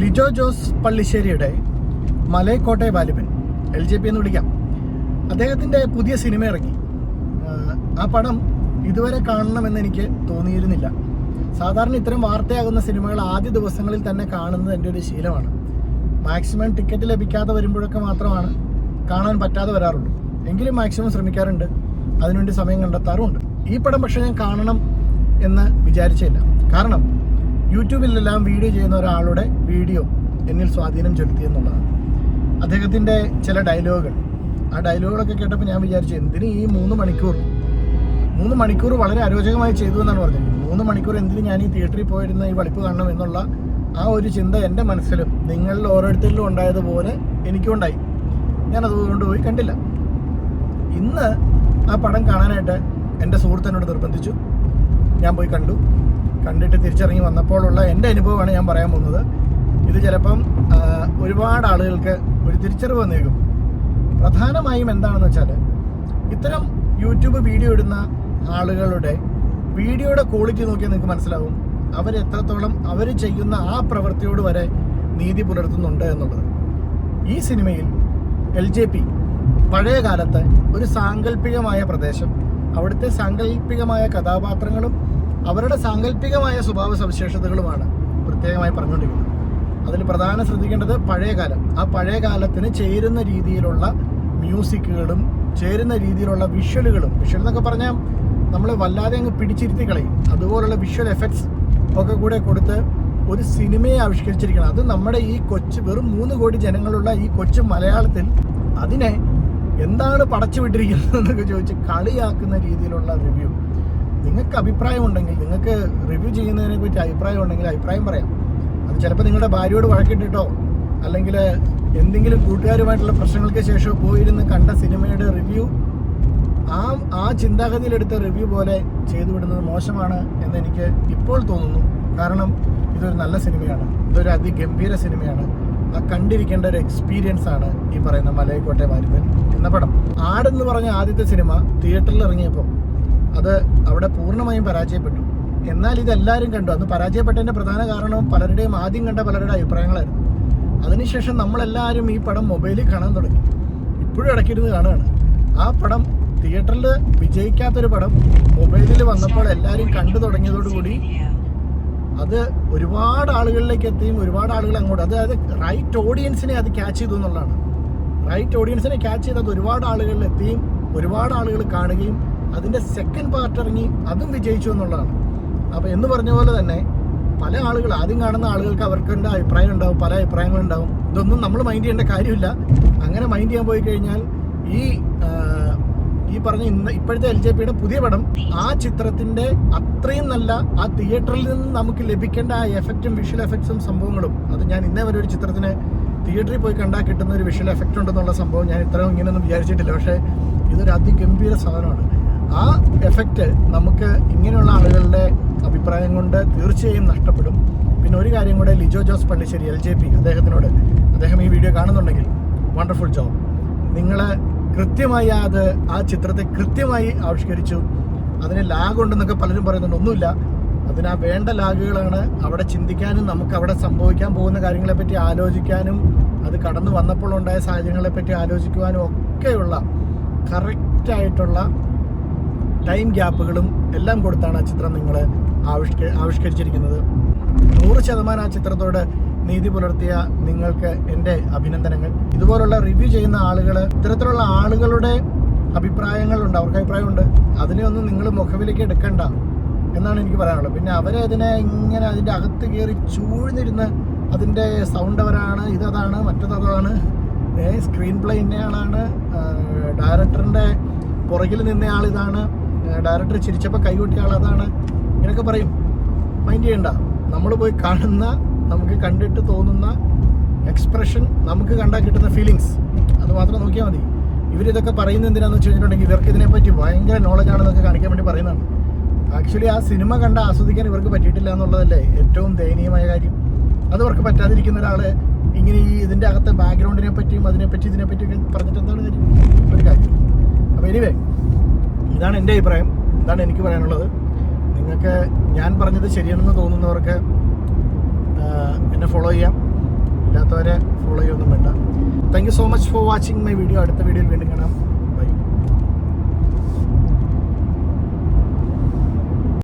Lijo Jose പള്ളിശ്ശേരിയുടെ Malaikottai Vaaliban L J P എന്ന് വിളിക്കാം. അദ്ദേഹത്തിന്റെ പുതിയ സിനിമ ഇറങ്ങി. ആ പടം ഇതുവരെ കാണണമെന്ന് എനിക്ക് തോന്നിയിരുന്നില്ല. സാധാരണ ഇത്തരം വാർത്തയാകുന്ന സിനിമകൾ ആദ്യ ദിവസങ്ങളിൽ തന്നെ കാണുന്നത് എന്റെ ഒരു ശീലമാണ്. മാക്സിമം ടിക്കറ്റ് ലഭിക്കാതെ വരുമ്പോഴൊക്കെ മാത്രമാണ് കാണാൻ പറ്റാതെ വരാറുള്ളൂ. എങ്കിലും മാക്സിമം ശ്രമിക്കാറുണ്ട്. അതിനുവേണ്ടി സമയം കണ്ടെത്താറുമുണ്ട്. ഈ പടം പക്ഷേ ഞാൻ കാണണം എന്ന് വിചാരിച്ചില്ല കാരണം യൂട്യൂബിലെല്ലാം വീഡിയോ ചെയ്യുന്ന ഒരാളുടെ വീഡിയോ എന്നിൽ സ്വാധീനം ചെലുത്തി എന്നുള്ളതാണ്. അദ്ദേഹത്തിന്റെ ചില ഡയലോഗുകൾ. ആ ഡയലോഗുകളൊക്കെ കേട്ടപ്പോൾ ഞാൻ വിചാരിച്ചു എന്തിന് ഈ മൂന്ന് മണിക്കൂർ? മൂന്ന് മണിക്കൂർ വളരെ അരോചകമായി ചെയ്തു എന്നാണ് പറഞ്ഞത്. മൂന്ന് മണിക്കൂർ എന്തിന് ഞാൻ ഈ തിയേറ്ററിൽ പോയിരുന്ന ഈ വളിപ്പ് കാണണം എന്നുള്ള ആ ഒരു ചിന്ത എന്റെ മനസ്സിലും നിങ്ങളിൽ ഓരോരുത്തരിലും ഉണ്ടായതുപോലെ എനിക്കും ഉണ്ടായി. അതുകൊണ്ട് പോയി കണ്ടില്ല. ഇന്ന് ആ പടം കാണാനായിട്ട് എന്റെ സുഹൃത്തിനോട് നിർബന്ധിച്ചു. ഞാൻ പോയി കണ്ടു. കണ്ടിട്ട് തിരിച്ചിറങ്ങി വന്നപ്പോഴുള്ള എന്റെ അനുഭവമാണ് ഞാൻ പറയാൻ പോകുന്നത്. ഇത് ചിലപ്പം ഒരുപാട് ആളുകൾക്ക് ഒരു തിരിച്ചറിവ് വന്നേക്കും. പ്രധാനമായും എന്താണെന്ന് വെച്ചാൽ ഇത്തരം യൂട്യൂബ് വീഡിയോ ഇടുന്ന ആളുകളുടെ വീഡിയോയുടെ ക്വാളിറ്റി നോക്കിയാൽ നിങ്ങൾക്ക് മനസ്സിലാവും. അവർ എത്രത്തോളം അവർ ചെയ്യുന്ന ആ പ്രവൃത്തിയോട് വരെ നീതി പുലർത്തുന്നുണ്ട് എന്നുള്ളത്. ഈ സിനിമയിൽ എൽ ജെ പി പഴയ കാലത്തെ ഒരു സാങ്കല്പികമായ പ്രദേശം അവിടുത്തെ സാങ്കല്പികമായ കഥാപാത്രങ്ങളും അവരുടെ സാങ്കല്പികമായ സ്വഭാവ സവിശേഷതകളുമാണ് പ്രത്യേകമായി പറഞ്ഞുകൊണ്ടിരിക്കുന്നത്. അതിൽ പ്രധാനം ശ്രദ്ധിക്കേണ്ടത് പഴയ കാലം ആ പഴയ കാലത്തിന് ചേരുന്ന രീതിയിലുള്ള മ്യൂസിക്കുകളും ചേരുന്ന രീതിയിലുള്ള വിഷ്വലുകളും വിഷ്വൽ എന്നൊക്കെ പറഞ്ഞാൽ നമ്മൾ വല്ലാതെ അങ്ങ് പിടിച്ചിരുത്തി കളയും. അതുപോലുള്ള വിഷ്വൽ എഫക്ട്സ് ഒക്കെ കൂടെ കൊടുത്ത് ഒരു സിനിമയെ ആവിഷ്കരിച്ചിരിക്കണം. അത് നമ്മുടെ ഈ കൊച്ചു വെറും മൂന്ന് കോടി ജനങ്ങളുള്ള ഈ കൊച്ചു മലയാളത്തിൽ അതിനെ എന്താണ് പടച്ചു വിട്ടിരിക്കുന്നത് എന്നൊക്കെ ചോദിച്ച് കളിയാക്കുന്ന രീതിയിലുള്ള റിവ്യൂ. നിങ്ങൾക്ക് അഭിപ്രായം ഉണ്ടെങ്കിൽ നിങ്ങൾക്ക് റിവ്യൂ ചെയ്യുന്നതിനെ പറ്റി അഭിപ്രായം ഉണ്ടെങ്കിൽ അഭിപ്രായം പറയാം. അത് ചിലപ്പോൾ നിങ്ങളുടെ ഭാര്യയോട് വഴക്കിട്ടിട്ടോ അല്ലെങ്കിൽ എന്തെങ്കിലും കൂട്ടുകാരുമായിട്ടുള്ള പ്രശ്നങ്ങൾക്ക് ശേഷം പോയിരുന്ന് കണ്ട സിനിമയുടെ റിവ്യൂ ആ ആ ചിന്താഗതിയിലെടുത്ത റിവ്യൂ പോലെ ചെയ്തു വിടുന്നത് മോശമാണ് എന്ന് എനിക്ക് ഇപ്പോൾ തോന്നുന്നു. കാരണം ഇതൊരു നല്ല സിനിമയാണ്. ഇതൊരു അതിഗംഭീര സിനിമയാണ്. ആ കണ്ടിരിക്കേണ്ട ഒരു എക്സ്പീരിയൻസ് ആണ് ഈ പറയുന്ന മലയക്കോട്ടെ വാരിപ്പൻ എന്ന പടം. ആടെന്ന് പറഞ്ഞ ആദ്യത്തെ സിനിമ തിയേറ്ററിൽ ഇറങ്ങിയപ്പോൾ അത് അവിടെ പൂർണമായും പരാജയപ്പെട്ടു. എന്നാൽ ഇതെല്ലാവരും കണ്ടു. അന്ന് പരാജയപ്പെട്ടതിന്റെ പ്രധാന കാരണം പലരുടെയും ആദ്യം കണ്ട പലരുടെ അഭിപ്രായങ്ങളായിരുന്നു. അതിനുശേഷം നമ്മളെല്ലാവരും ഈ പടം മൊബൈലിൽ കാണാൻ തുടങ്ങി. ഇപ്പോഴും ഇടയ്ക്കിരുന്ന് കാണുകയാണ്. ആ പടം തിയേറ്ററിൽ വിജയിക്കാത്തൊരു പടം മൊബൈലിൽ വന്നപ്പോൾ എല്ലാവരും കണ്ടു തുടങ്ങിയതോടുകൂടി അത് ഒരുപാട് ആളുകളിലേക്ക് എത്തിയും ഒരുപാട് ആളുകൾ അങ്ങോട്ട് അതായത് റൈറ്റ് ഓഡിയൻസിനെ അത് ക്യാച്ച് ചെയ്തു എന്നുള്ളതാണ്. റൈറ്റ് ഓഡിയൻസിനെ ക്യാച്ച് ചെയ്ത് അത് ഒരുപാട് ആളുകളിൽ എത്തിയും ഒരുപാട് ആളുകൾ കാണുകയും അതിന്റെ സെക്കൻഡ് പാർട്ട് ഇറങ്ങി അതും വിജയിച്ചു എന്നുള്ളതാണ്. അപ്പോൾ എന്ന് പറഞ്ഞ പോലെ തന്നെ പല ആളുകൾ ആദ്യം കാണുന്ന ആളുകൾക്ക് അവർക്ക് അഭിപ്രായം ഉണ്ടാവും പല അഭിപ്രായങ്ങളുണ്ടാവും ഇതൊന്നും നമ്മൾ മൈൻഡ് ചെയ്യേണ്ട കാര്യമില്ല. അങ്ങനെ മൈൻഡ് ചെയ്യാൻ പോയി കഴിഞ്ഞാൽ ഈ ഈ പറഞ്ഞ ഇന്ന് ഇപ്പോഴത്തെ എൽ ജെ പിയുടെ പുതിയ പടം ആ ചിത്രത്തിന്റെ അത്രയും നല്ല ആ തിയേറ്ററിൽ നിന്ന് നമുക്ക് ലഭിക്കേണ്ട ആ എഫക്റ്റും വിഷ്വൽ എഫക്ട്സും സംഭവങ്ങളും അത് ഞാൻ ഇന്നേ വരെ ഒരു ചിത്രത്തിന് തിയേറ്ററിൽ പോയി കണ്ടാൽ കിട്ടുന്ന ഒരു വിഷ്വൽ എഫക്റ്റ് ഉണ്ടെന്നുള്ള സംഭവം ഞാൻ ഇത്രയും ഇങ്ങനെയൊന്നും വിചാരിച്ചിട്ടില്ല. പക്ഷേ ഇതൊരു അതിഗംഭീര സാധനമാണ്. ആ എഫക്റ്റ് നമുക്ക് ഇങ്ങനെയുള്ള ആളുകളുടെ അഭിപ്രായം കൊണ്ട് തീർച്ചയായും നഷ്ടപ്പെടും. പിന്നെ ഒരു കാര്യം കൂടെ Lijo Jose Pellissery L J P അദ്ദേഹത്തിനോട് അദ്ദേഹം ഈ വീഡിയോ കാണുന്നുണ്ടെങ്കിൽ വണ്ടർഫുൾ ജോബ് നിങ്ങൾ കൃത്യമായി അത് ആ ചിത്രത്തെ കൃത്യമായി ആവിഷ്കരിച്ചു. അതിന് ലാഗ് ഉണ്ടെന്നൊക്കെ പലരും പറയുന്നുണ്ട്. ഒന്നുമില്ല. അതിന് വേണ്ട ലാഗുകളാണ് അവിടെ ചിന്തിക്കാനും നമുക്ക് അവിടെ സംഭവിക്കാൻ പോകുന്ന കാര്യങ്ങളെപ്പറ്റി ആലോചിക്കാനും അത് കടന്നു വന്നപ്പോൾ ഉണ്ടായ സാഹചര്യങ്ങളെപ്പറ്റി ആലോചിക്കുവാനും ഒക്കെയുള്ള കറക്റ്റായിട്ടുള്ള ടൈം ഗ്യാപ്പുകളും എല്ലാം കൊടുത്താണ് ആ ചിത്രം നിങ്ങൾ ആവിഷ്ക ആവിഷ്കരിച്ചിരിക്കുന്നത്. നൂറ് ശതമാനം ആ ചിത്രത്തോട് നീതി പുലർത്തിയ നിങ്ങൾക്ക് എന്റെ അഭിനന്ദനങ്ങൾ. ഇതുപോലുള്ള റിവ്യൂ ചെയ്യുന്ന ആളുകൾ ഇത്തരത്തിലുള്ള ആളുകളുടെ അഭിപ്രായങ്ങളുണ്ട് അവർക്ക് അഭിപ്രായമുണ്ട് അതിനെയൊന്നും നിങ്ങൾ മുഖവിലേക്ക് എടുക്കണ്ട എന്നാണ് എനിക്ക് പറയാനുള്ളത്. പിന്നെ അവരെ അതിനെ ഇങ്ങനെ അതിന്റെ അകത്ത് കയറി ചൂഴ്ന്നിരുന്ന് അതിന്റെ സൗണ്ട് അവരാണ് ഇതതാണ് മറ്റതാണ് സ്ക്രീൻ പ്ലേ ഇന്നയാളാണ് ഡയറക്ടറിന്റെ പുറകിൽ നിന്നയാൾ ഇതാണ്. ഡയറക്ടർ ചിരിച്ചപ്പോൾ കൈകൊട്ടിയ ആൾ അതാണ്. ഇങ്ങനെയൊക്കെ പറയും. മൈൻഡ് ചെയ്യണ്ട. നമ്മൾ പോയി കാണുന്ന നമുക്ക് കണ്ടിട്ട് തോന്നുന്ന എക്സ്പ്രഷൻ നമുക്ക് കണ്ടാൽ കിട്ടുന്ന ഫീലിങ്സ് അത് മാത്രം നോക്കിയാൽ മതി. ഇവരിതൊക്കെ പറയുന്നത് എന്തിനാന്ന് വെച്ച് കഴിഞ്ഞിട്ടുണ്ടെങ്കിൽ ഇവർക്ക് ഇതിനെപ്പറ്റി ഭയങ്കര നോളജ് ആണെന്നൊക്കെ കാണിക്കാൻ വേണ്ടി പറയുന്നതാണ്. ആക്ച്വലി ആ സിനിമ കണ്ട് ആസ്വദിക്കാൻ ഇവർക്ക് പറ്റിയിട്ടില്ല എന്നുള്ളതല്ലേ ഏറ്റവും ദയനീയമായ കാര്യം. അത് ഇവർക്ക് പറ്റാതിരിക്കുന്ന ഒരാൾ ഇങ്ങനെ ഈ ഇതിന്റെ അകത്തെ ബാക്ക്ഗ്രൗണ്ടിനെ പറ്റിയും അതിനെപ്പറ്റി ഇതിനെപ്പറ്റിയൊക്കെ പറഞ്ഞിട്ട് എന്താണ് കാര്യം? ഒരു കാര്യം. അപ്പോൾ എനിവേ ഇതാണ് എന്റെ അഭിപ്രായം. ഇതാണ് എനിക്ക് പറയാനുള്ളത്. നിങ്ങൾക്ക് ഞാൻ പറഞ്ഞത് ശരിയാണെന്ന് തോന്നുന്നവർക്ക് എന്നെ ഫോളോ ചെയ്യാം. ഇല്ലാത്തവരെ ഫോളോ ചെയ്യൊന്നും വേണ്ട. Thank you so much for watching my video അടുത്ത വീഡിയോയിൽ വീണ്ടും കാണാം.